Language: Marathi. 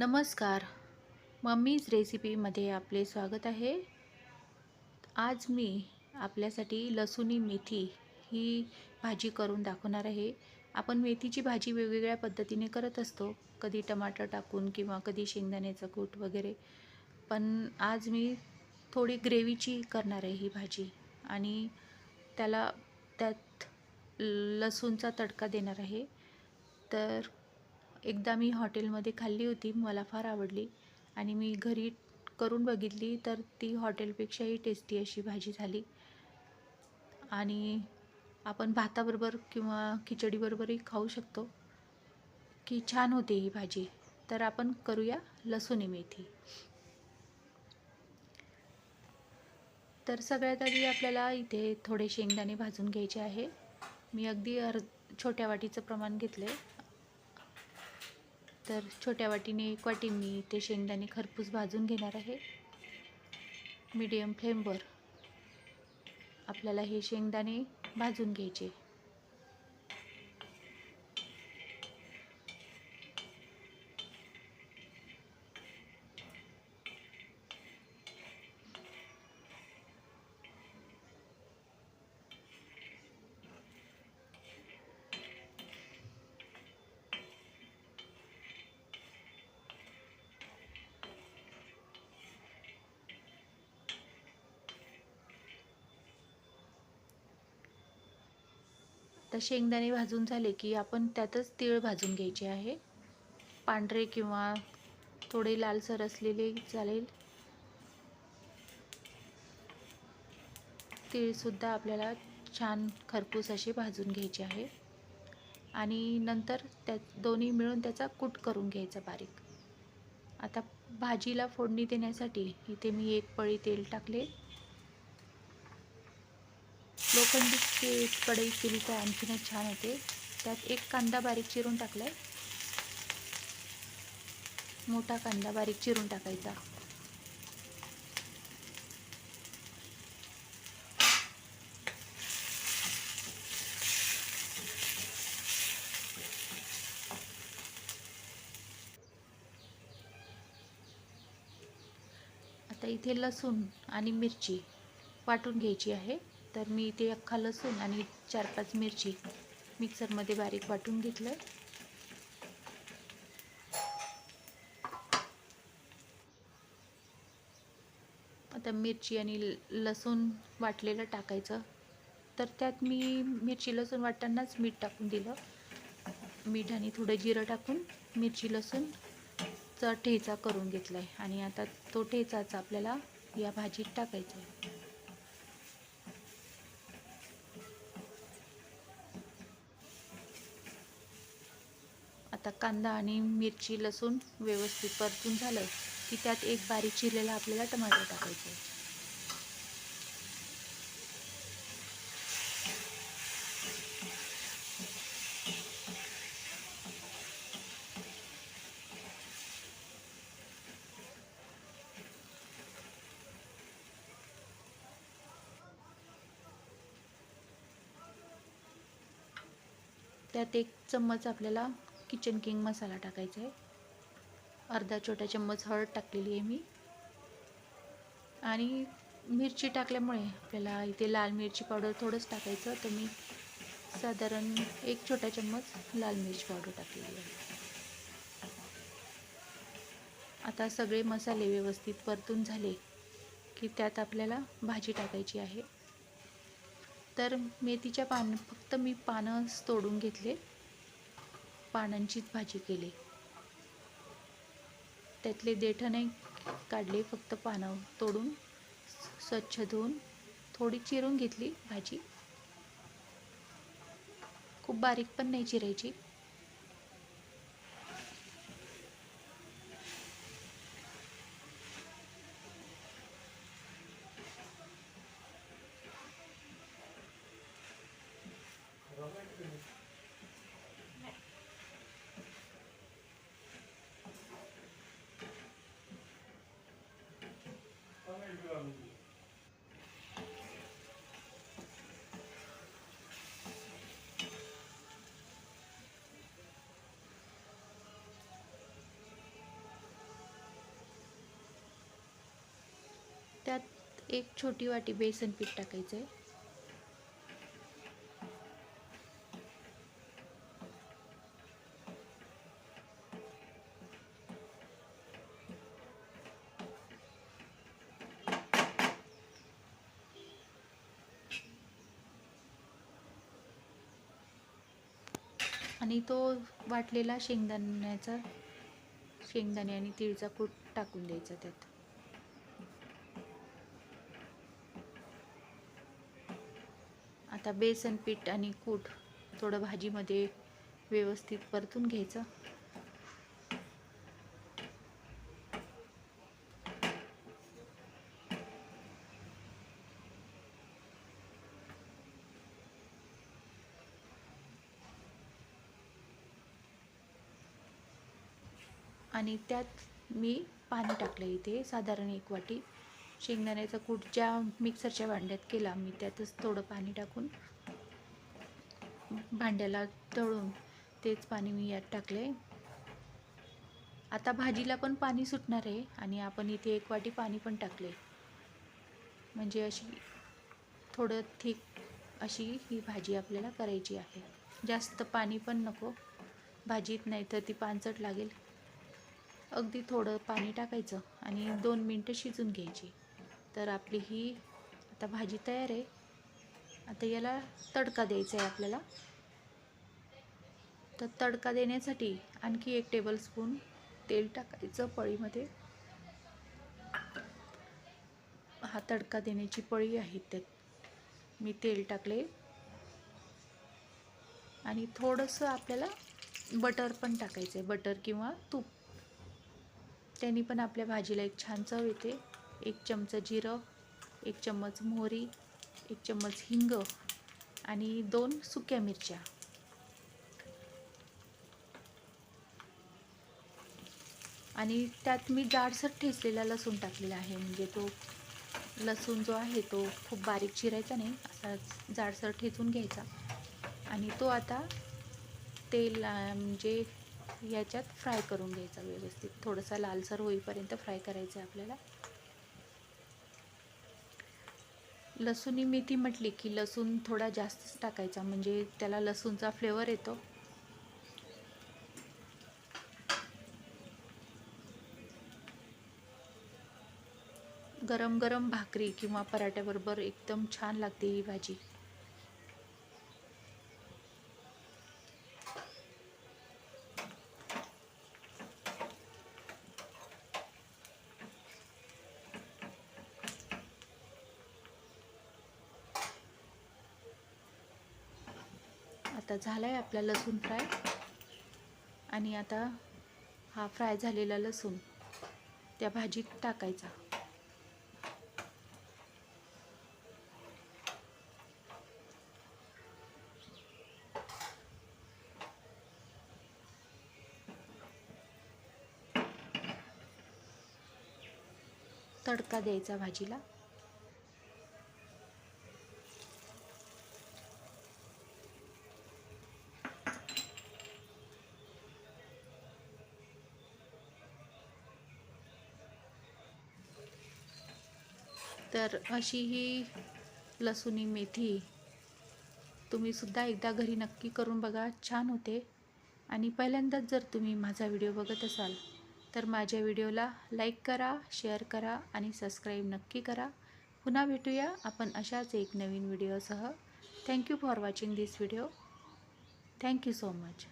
नमस्कार. मम्मीज रेसिपीमध्ये आपले स्वागत आहे. आज मी आपल्यासाठी लसुणी मेथी ही भाजी करून दाखवणार आहे. आपण मेथीची भाजी वेगवेगळ्या पद्धतीने करत असतो. कधी टमाटर टाकून किंवा कधी शेंगदाण्याचं कूट वगैरे. पण आज मी थोडी ग्रेव्हीची करणार आहे ही भाजी. आणि त्याला त्यात लसूणचा तडका देणार आहे. तर एकदा मी हॉटेलमध्ये खाल्ली होती मला फार आवडली. आणि मी घरी करून बघितली तर ती हॉटेलपेक्षाही टेस्टी अशी भाजी झाली. आणि आपण भाताबरोबर किंवा खिचडीबरोबरही खाऊ शकतो. की छान होते ही भाजी. तर आपण करूया लसूणी मेथी. तर सगळ्यात आधी आपल्याला इथे थोडे शेंगदाणे भाजून घ्यायचे आहे. मी अगदी अर छोट्या वाटीचं प्रमाण घेतलं आहे तर छोट्या वाटीने एक वाटी मी ते शेंगदाणे खरपूस भाजून घेणार आहे. मीडियम फ्लेमवर आपल्याला हे शेंगदाणे भाजून घ्यायचे. शेंगदाणे भाजून झाले की आपण त्यातच तीळ भाजून घ्यायचे आहे? पांढरे किंवा थोडे लालसर असलेले चालेल? तीळसुद्धा आपल्याला छान खरपूस असे भाजून घ्यायचे आहे. आणि नंतर त्या दोन्ही मिळून त्याचा कूट करून घ्यायचा बारीक. आता भाजीला फोडणी देण्यासाठी इथे मी एक पळी तेल टाकले. लोखंडी के कढई केली तर आणखीनच छान होते. त्यात एक कांदा बारीक चिरून टाकला आहे मोठा कांदा बारीक चिरून टाकायचा. आता इथे लसूण आणि मिरची वाटून घ्यायची आहे. तर मी इथे अख्खा लसूण आणि चार पाच मिरची मिक्सरमध्ये बारीक वाटून घेतलं. आता मिरची आणि लसूण वाटलेलं टाकायचं. तर त्यात मी मिरची लसूण वाटतानाच मीठ टाकून दिलं. मीठ आणि थोडं जिरं टाकून मिरची लसूणचा ठेचा करून घेतला आहे आणि आता तो ठेचाचा आपल्याला या भाजीत टाकायचा आहे आता कांदा आणि मिरची लसूण व्यवस्थित परतून झालं की त्यात एक बारीक चिरलेला आपल्याला टमाटर टाकायचं त्यात एक चम्मच आपल्याला किचन किंग मसाला टाकायचा आहे अर्धा छोटा चम्मच हळद टाकलेली आहे मी. आणि मिरची टाकल्यामुळे आपल्याला इथे लाल मिरची पावडर थोडंच टाकायचं. तर मी साधारण एक छोटा चम्मच लाल मिरची पावडर टाकलेली आहे. आता सगळे मसाले व्यवस्थित परतून झाले की त्यात आपल्याला भाजी टाकायची आहे. तर मेथीच्या पान फक्त मी पानंच तोडून घेतले. पानांचीच भाजी केली. त्यातले देठ नाही काढले फक्त पानं तोडून स्वच्छ धुवून थोडी चिरून घेतली भाजी. खूप बारीक पण नाही चिरायची. त्यात एक छोटी वाटी बेसन पीठ टाकायचं आहे आणि तो वाटलेला शेंगदाण्याचा शेंगदाणे आणि तिळचा कूट टाकून द्यायचा त्यात. आता बेसन पीठ आणि कूट थोडं भाजीमध्ये व्यवस्थित परतून घ्यायचं. आणि त्यात मी पाणी टाकलं इथे. साधारण एक वाटी शेंगदाण्याचा कूट ज्या मिक्सरच्या भांड्यात केला मी त्यातच थोडं पाणी टाकून भांड्याला तळून तेच पाणी मी यात टाकले आता भाजीला पण पाणी सुटणार आहे आणि आपण इथे एक वाटी पाणी पण टाकले म्हणजे अशी थोडं थिक अशी ही भाजी आपल्याला करायची आहे. जास्त पाणी पण नको. भाजीत नाही तर ती पानचट लागेल. अगदी थोडं पाणी टाकायचं आणि दोन मिनटं शिजून घ्यायची. तर आपली ही आता भाजी तयार आहे. आता याला तडका द्यायचा आहे आपल्याला. तर तडका देण्यासाठी आणखी एक टेबलस्पून तेल टाकायचं पळीमध्ये. हा तडका देण्याची पळी आहे त्यात. मी तेल टाकले. आणि थोडंसं आपल्याला बटर पण टाकायचं आहे बटर किंवा तूप. त्यांनी पण आपल्या भाजीला एक छान चव येते. एक चमचा जिरं एक चम्मच मोहरी एक चम्मच हिंग आणि दोन सुक्या मिरच्या. आणि त्यात मी जाडसर ठेचलेला लसूण टाकलेला आहे. म्हणजे तो लसूण जो आहे तो खूप बारीक चिरायचा नाही असा जाडसर ठेचून घ्यायचा. आणि तो आता तेल म्हणजे याच्यात फ्राय करून घ्यायचा व्यवस्थित. थोडासा लालसर होईपर्यंत फ्राय करायचं आहे आपल्याला. लसूणी मेथी म्हटली की लसूण थोडा जास्तच टाकायचा म्हणजे त्याला लसूणचा फ्लेवर येतो. गरम गरम भाकरी किंवा पराठ्याबरोबर एकदम छान लागते ही भाजी. आता झाला आहे आपला लसूण फ्राय. आणि आता हा फ्राय झालेला लसूण त्या भाजीत टाकायचा. तडका द्यायचा भाजीला. तर अशी ही लसुणी मेथी तुम्ही सुद्धा एकदा घरी नक्की करून बघा छान होते. आणि पहिल्यांदाच जर तुम्ही माझा व्हिडिओ बघत असाल तर माझ्या व्हिडिओला लाईक करा शेअर करा आणि सबस्क्राईब नक्की करा. पुन्हा भेटूया आपण अशाच एक नवीन व्हिडिओसह. Thank you for watching this video. Thank you so much.